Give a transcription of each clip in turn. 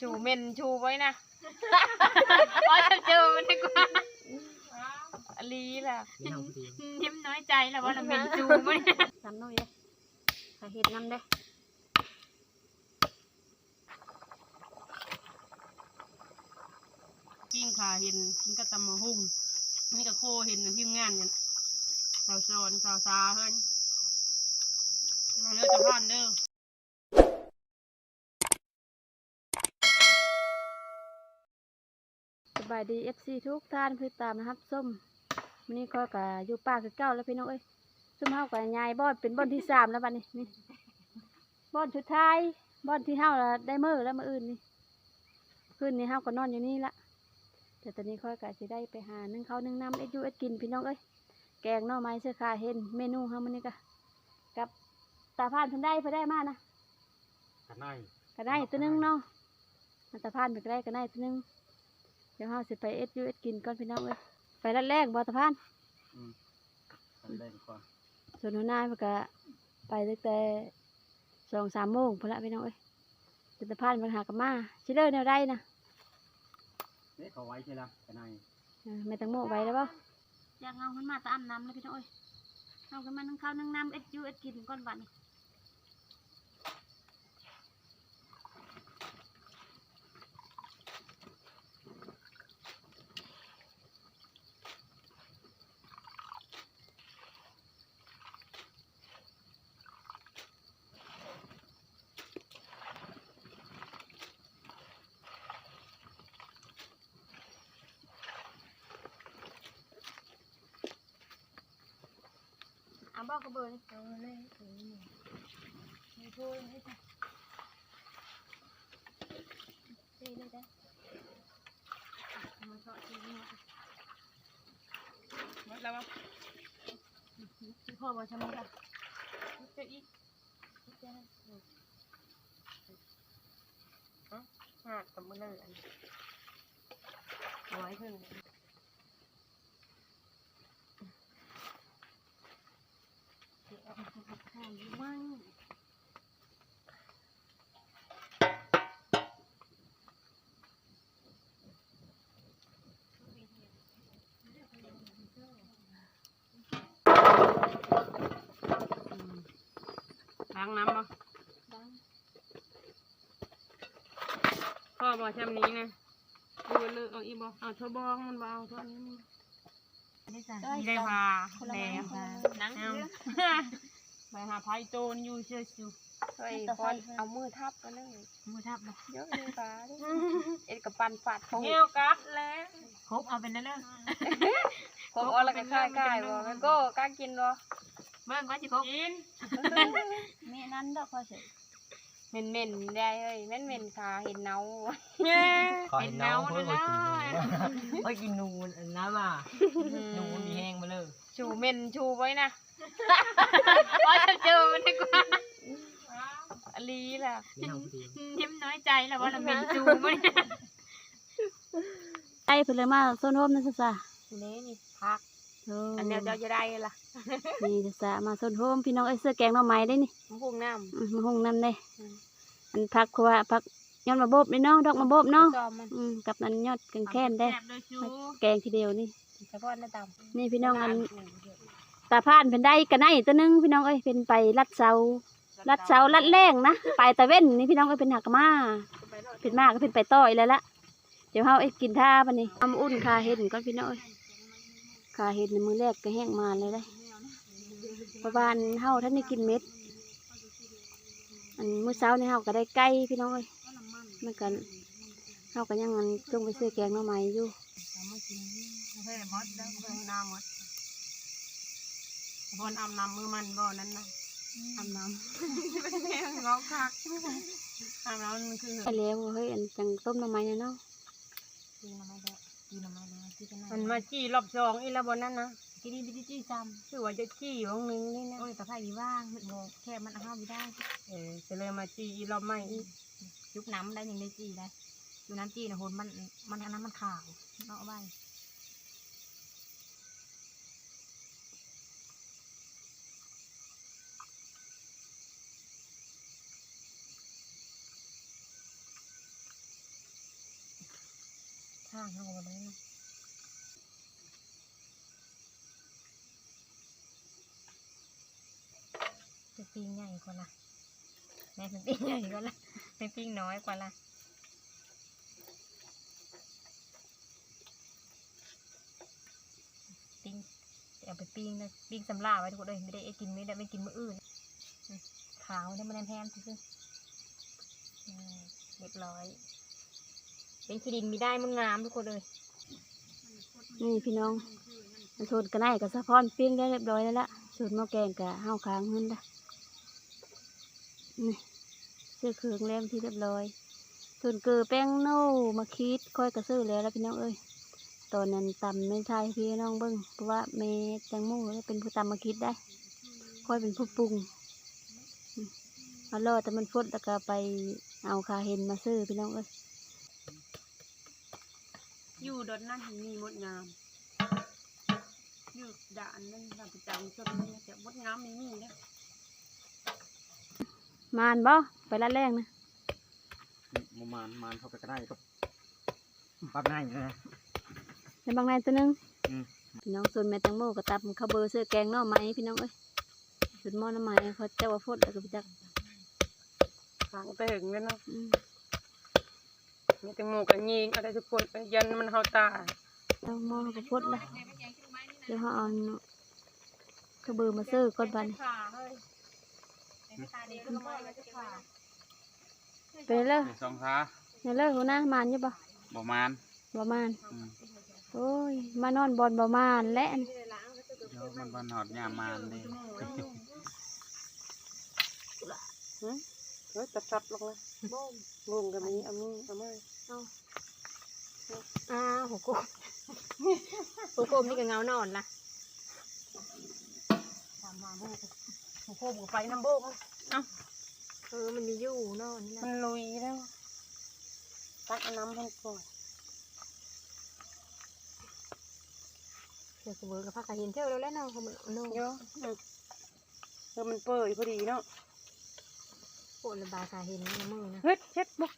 ชูเมนชูไว้นะพอจะเจอมันดีกว่าอลีล่ะไม่เอาผู้เดียวยิ้มน้อยใจแล้วว่าเราเป็นจูมันสามหน่อยเด้ถ้าเห็ดน้ำเด้ปิ้งขาเห็นมันก็ตำมะหุ่งนี่ก็โคเห็นทีมงานกันสาวโซนสาวซาเฮ้ยมาเลือกจะพานเด้อ บายดี FC ทุกท่านเพื่อตามนะครับส้มวันนี้ก็กะอยู่ป่าคือเก้าแล้วพี่น้องเอ้ยซุ่มเฮากับยายบอนเป็นบอนที่สามแล้วบัดนี้นี่บอนสุดท้ายบอนที่เฮาละได้มือแล้วมืออื่นนี่คืนนี้เฮาก็นอนอยู่นี่ละแต่ตอนนี้ค่อยกะสิได้ไปหานึ่งข้าวนึ่งน้ำเอ็ดอยูเอ็ดกินพี่น้องเอ้ยแกงหน่อไม้เสื้อคาเห็นเมนูเฮามันนี่กะกับตาพานเพิ่นได้เพิ่นได้มานะกันน้อยก็ได้ตัวหนึงเนาะมันตะพานไปก็ได้ก็ได้ตัวหนึง เดี๋ยวเฮาสิไปเอ็ดอยูเอ็ดกินก่อนพี่น้องเอ้ยไปรัดแรกบ่ตะพานกันแรกก่อนส่วนหัวหน้าเพิ่นก็ไปตั้งแต่สองสามโมงพุ่นละพี่น้องเอ้ยเดี๋ยวตะพานมันหากันมาสิเลิกแนวใดนะนี่เขาไว้ใช่ละกันน้อยเออแม่ตังโมไว้แล้วบ่อยากเอาขึ้นมาตะอันน้ำเลยพี่น้องเอ้ยเอาขึ้นมานึ่งข้าวนึ่งน้ำเอ็ดอยูเอ็ดกินก่อนบัดนี้ อาบอกกระเบือเลยเอาเลยถึงนี่มีถ้วยให้จ้ะเทเลยได้เอามาทอดทีนี้หมดแล้ววะพี่พ่อบอกทำไมกันเจะอีกหาดกับมือเลยอันนี้เอาไว้เพิ่ง ข้าวอยู่มั่งอืม ล้า งน้ำบ่ดังพ่อบอกชำนี้นะดูเลือกเอาอีบ่เอาเทบองมันบ่เอาเท่านี้มันได้จ้ะมีได้พาคนละแดไม้งคนละไม้นังเอาไปหาไพ่โจรอยู่เชื่อชิวเฮ้ยแต่พอนเอามือทับก็นั่งมือทับบ่เยอะเลยปลาเอ็ดกับปันฝาดของเฮวกัดแล้วครบเอาเป็นนั่นเลยผมเอาละกันค่ายค่ายบ่มันก็กล้ากินบ่ เบิ่งว่าสิครบกินแม่นั้นดอกพอเสร็จเหม็นเหม็นๆได้เฮ้ยแม่นเหม็นขาเห็นเนาขอเห็นน้องเพื่อนกินหนูเฮ้ยกินหนูน้ำอะหนูมีแห้งมาเลยชูเหม็นชูไว้นะพอจะเจอมันดีกว่าอลีล่ะไม่เอาผู้เดียวยิ้มน้อยใจแล้วว่าเราเป็นจูมันไอ้เพิ่นเลยมาโซนโฮมนั่นซะซะนี่นี่พักโอ้อันเดียวเจ้าจะได้ล่ะนี่ซะซะมาโซนโฮมพี่น้องเอ้ยเสื้อแกงหน่อไม้ได้นี่มะพุงน้อืมมาหุงน้ำได้อืมอันพักคือว่าพักยอดมาโบบนี่เนาะดอกมาโบบำเนาะจอมมันอืมกับอันยอดกังแค้นได้แซ่บเลยชูแกงทีเดียวนี่เฉพาะหน้าตำนี่พี่น้องอันตาพานเป็นได้กันไอ้ตัวหนึงพี่น้องเอ้ยเป็นไปลัดเสาลัดเสาลัดแรงนะไปตะเว้นนี่พี่น้องเอ้ยเป็นหักมาเป็นมากก็เป็นไปต่อยแล้วละเดี๋ยวเฮาไอ้กินท่าปะนี่ทำอุ่นคาเห็ดก่อนพี่น้องเอ้ย คาเห็ดในมือแรกก็แห้งมาเลยได้ประมาณเฮาท่านได้กินเม็ด อันมื้อเช้านี่เฮาก็ได้ไก่พี่น้องเอ้ยมันกันเฮาก็ยังอันจงไปซื้อแกงหน่อไม้อยู่เอามากินเฮ้ยมดแล้วเฮ้ยน้ำมดพนอาบน้ำมือมันบ่นั้นนะอาบน้ำงอกคักอาบน้ำมันคือไปแล้วเฮ้ยอันจังต้มหน่อไม้เนี่ยเนาะมันมาจี้รอบสองอีละบนนั้นนะจี้ดีจี้จี้ซ้ำคือว่าจะจี้ของหนึ่งนี่นะโอ้ยแต่ไผ่ดีว่างบอกแค่มันเอาห้าวิได้เออจะเลยมาจี้อีรอบใหม่อีกยุบน้ำได้หนึ่งได้จีได้ดูน้ำจีนะโหนมันมันอันนั้นมันขาวเนาะใบข้างเขาก็บ่ได้นะ จะปิ้งใหญ่กว่าละแม่เป็นปิ้งใหญ่กว่าละเป็นปิ้งน้อยกว่าละปิ้งเอาไปปิ้งนะปิ้งสำลาไว้ทุกคนเลยไม่ได้เอากินไม่ได้ไม่กินมื้ออื่นอืมขาวได้มาแทนๆซื่อๆอืมเรียบร้อย เป็นขีดินมีได้มันงามทุกคนเลย นี่พี่น้องสูตรกระไนกับสะพอนปิ้งได้เรียบร้อยแล้วละสูตรหม้อแกงกับห้าวค้างเงินละ นี่ซื้อเคืองแรมที่เรียบร้อย ส่วนเกลือแป้งโน่มาคิดค่อยกระซื้อแล้วแล้วพี่น้องเอ้ยตอนนั้นตำไม่ใช่พี่น้องเบิ้งเพราะว่าเมย์แตงโมเป็นผู้ตำมาคิดได้ ค่อยเป็นผู้ปรุงอืมเอาล่อแต่มันฟดแล้วก็ไปเอาคาเห็นมาซื้อพี่น้องเอ้ยอยู่ดอนนั่นมีมดงามอยู่ด่านนั่นด่านประจำชนนี่แต่มดงามม่มีเนี่ย มานบ่ไปละแรงนะมานมานเข้าไปก็ได้ก็ปั๊บง่ายเลยนะในบางนายตัวหนึงอืมพี่น้องส่วนแม่แตงโมก็ตับข้าวเบอร์เสื้อแกงหน่อไม้พี่น้องเอ้ยสุดหม้อหน้ำไม้เขาเจ้าว่าพดแล้วก็ไปจักหางไปถึงเลยเนาะอืมมีแตงโมกับยิงอะไรทุกคนยันมันเข้าตาเอาหม้อเขาก็พดละเดี๋ยวเขาเอาข้าวเบอร์มาซื้อก่อนบัดน ไปเลยสองขาเนี่ยเลยหัวหน้ามานอยู่ปะประมาณบ่มานอืมโอ้ยมานอนบอลบ่มานและอันเดี๋ยวมันบันหอดยามมานเลยเฮ้ยตัดตัดลงเลยงงกับนี้เอามือเอามืออ้าวหัวโกมหัวโกมนี่ก็เงานอนละทำมาโบกหัว โคมกับไฟน้ำโบกเออมันมีอยู่นอนนี่มันลุยแล้วตักน้ำมันก่อนเสือกระเบือกับผ้ากระเห็นเที่ยวแล้วแล้วเนาะเขามันเอาโน่เยอะเออมันเปื่อยพอดีเนาะปวดระบายกระเห็นในมือนะเฮ็ดเฮ็ดบุก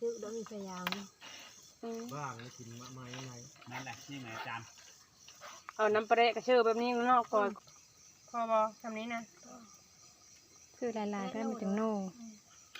ซื้อแล้วมีพยายามบ้างแล้วกินมะไม้อะไรนั่นแหละนี่แม่จารย์เอาน้ำปลาแดกกระเชื่อแบบนี้นาะก่อน อบอทำนี้นะคือลายๆก็มันถึงโน่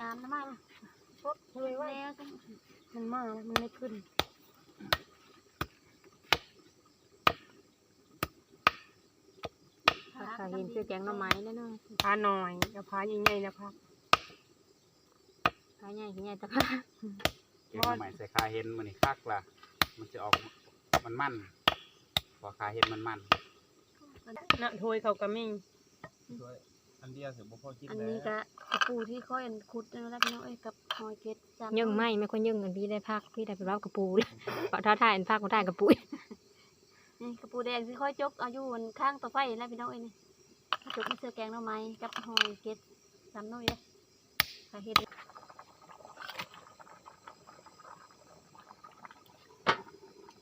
ตามน้ำมันพดเลยว่าแล้วจังมันมากแล้วมันไม่ขึ้นผ้ากระเห็นคือแกงหน่อไม้แล้วเนาะพาหน่อยอย่าพาใหญ่ๆนะพาผ้าใหญ่ขี้ใหญ่แต่ผ้าเก็บมาใหม่ใส่คาเห็นมันนี่คักล่ะ มันจะออกมันมันพอคาเห็นมันมัน น่ะถ้วยเขากระมิ่งด้วยอันเดียวเสือบ่พอกินอันแล้วนี้ก็กระปูที่ค่อยอันขุดนั่นแหละพี่น้องเอ้ยกับหอยเกล็ดจานยังไม่ไม่ค่อยยังกันพี่ได้พักพี่ได้ไปรับกระปูเลยเพราะท้าทายอันพักก็ได้กระปูนี่กระปูแดงที่ค่อยจกเอาอยู่บนข้างเตาไฟนั่นแหละพี่น้องเอ้ยนี่จกมาเสื้อแกงหน่อไม้กับหอยเกล็ดจำน้อยเลยค่ะเฮ็ด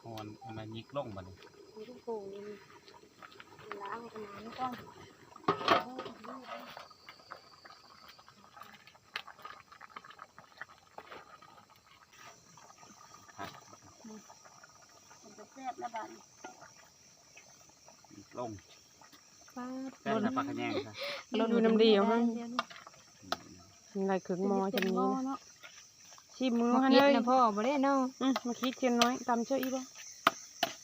อ่อนมันยิกลงบัดนี้มีลูกโป่งนี่ ล้างกันน้ก่อนครับมันจะแซ่บแล้วบัดนี้ยิกลงป้าแป้งแต่ปลาขะแยงซะดูน้ำดีเอาได้ให้เดี๋ยวนี้อืมอะไรขึงมอจะมีหม้อนะเนาะชิมมือมาให้คิดเลยนะพ่อบ่ได้เนาะอืมาคิดเทียนน้อยตำเชื่ออีบ่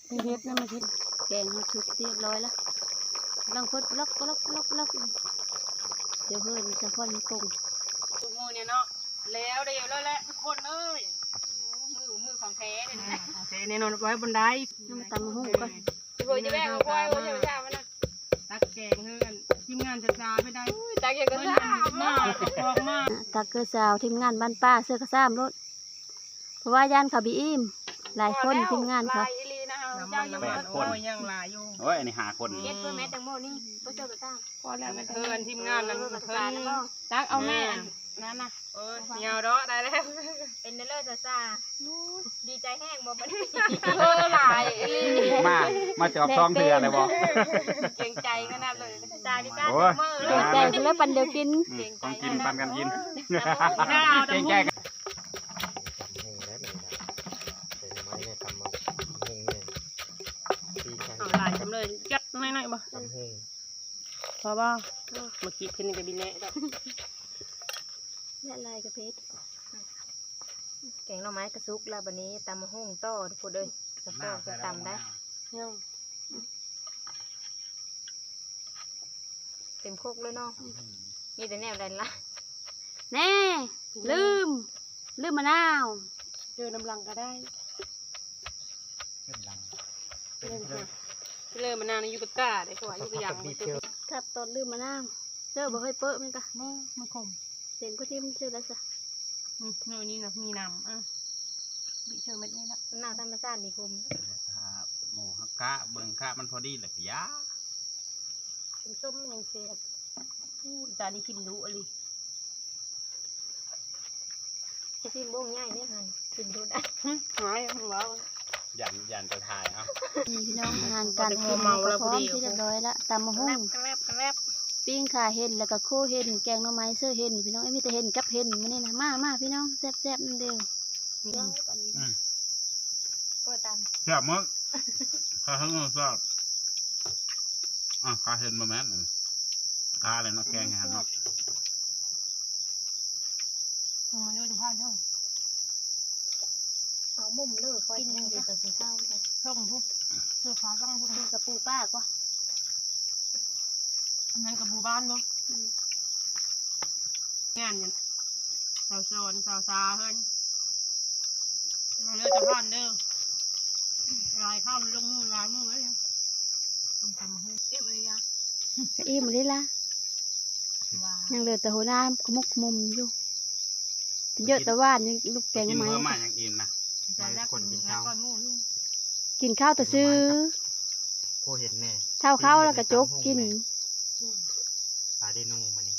มีเฮ็ดนะมาคิดแกงเขาชุบเรียบร้อยแล้ว ลองพดล็อกล็อกล็อกล็อกเดี๋ยวเพิ่นจะพ่นปรุงทุกมือเนี่ยเนาะแล้วเดี๋ยวแล้วแหละทุกคนเอ้ยมือมือของแท้เลยนะแท้แน่นอนไว้บนไดน้ำตำมะฮุ่งก่อนโวยจะแบ่งเอาควายโวยจะไปชามันนะตักแกงเฮือนทีมงานจะซาไม่ได้ตักแกงก็ซามากออกมากตักเกลือสาวทีมงานบ้านป้าเสื้อกระซ้ำรถเพราะว่าย่านเขาบีอิมหลายคนทีมงานเขาลายอีหลีนะ เอาเจ้ายังมาโอ้ยยังหลายอยู่โอ้ยอันนี้หาคนเก็ดเพื่อแม่แตงโมนี่ก็เจอกระตั้งพอแล้วเพิ่นทีมงานนั้นเพิ่เพิ่นนตาแล้วก็ตักเอาแม่นั่นน่ะเออเหี่ยวเด้อได้แล้วเป็นเลิศซ่าดีใจแห้งบ่บัดเออหลายอีหลีมามาจอบซองเถื่อเลยบ่เกรงใจขนาดเลยตาดีจ้าโอ้ยมือเกรงใจกันแล้วปันเดียวกิน อืมต้องกินปันกันกินข้าวเก่งใจกัน ตำหุ่งพอบ่เมื่อกี้เพิ่นก็บินแน่ดอกและลายกระเพชรแกงหน่อไม้กระซุกแล้วบัดนี้ตำมะฮุ่งต่อทุกคนเลยจะต่อจะตำได้เนาะเต็มโคกเลยเนาะมีแต่แนวใดละแน่ลืม ลืมมะนาวเจอน้ำลังก็ได้เป็นดังเริ่มค่ะ เริ่มมานานอยู่กับตาได้กว่าอยู่กับหยังบ่ตัวครับตอนลืมมะนาวเสื้อบ่เคยเปิดมันก็บ่มันคมเสียงก็ทิมซื้อแล้วซะอืมเนื้อนี้นะมีน้ำอะบิเชื่อเม็ดนี้ละหน้าธรรมชาติดีคุมถ้าหมูฮักกะเบิ่งกะมันพอดีแหละก็ยาเป็นส้มยังเสียบอู้ตานี่กินดูอะไรไอ้ที่บ้งง่ายเนี่ยหันกินดูได้หายอะว้าว ยันยันจะถ่ายเอานี่พี่น้องอาหารการกินเมาแล้วก็พร้อพอมดีที่เรียบร้อยละตำมะกระฮุ่แลงบกระแลบกระแลบปิ้งขาเห็นแล้วก็โคเห็นแกงหน่อไม้เสื้อเห็นพี่น้องไอ้ยมีแต่เห็นกับเห็นมานี่นะมามาพี่น้องแซ่บๆนั่นเดียวอืมก็ตามแซ่บมั้งข้าเพิ่งทราบอะข้าเห็นมาแม่นน่ะข้าอะไรเนาะแกงแฮนเนาะมันอยู่ในผ้าเท่าเอา มุมเลิกคอยกินอยู่กับสีเท้าเลยช่องทุกเสื้อฟ้าตั้งทุกกินกับปูป้ากว่าอันนั้นกับบูบ้านบ่งานเนี่ยสาวโซนสาวซาเพิ่นมาเลือกจะผ่านเด้อลายข้ามลงมือลายมือเลยต้องทำให้เอ๊ะเอ้ยยะก็อิ่มเลยละว้ายังเหลือแต่หัวหน้าขมุกขมุมอยู่เยอะแต่ว่านยังลูกแกงกินหน่อเมื่อไม้มาอย่างอินนะ จะแรกคนแล้วก็มู่ลูกกินข้าวแต่ซื้อโคเห็นแน่เท่าเข้าแล้วก็จกกินตาได้นุ่งมานี่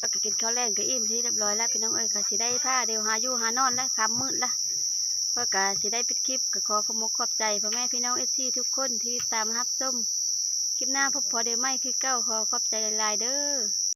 ก็กินข้าวแรงก็อิ่มที่เรียบร้อยแล้วพี่น้องเอ้ยก็สิได้ผ้าเดี๋ยวหาอยู่หานอนแล้วคำมืดละก็ก็สิได้ปิดคลิปก็ขอขอบมกขอบใจพ่อแม่พี่น้องเอซีทุกคนที่ตามรับส้มคลิปหน้าพบพอเดี๋ยวไม่คือเก้าขอขอบใจหลายๆเด้อ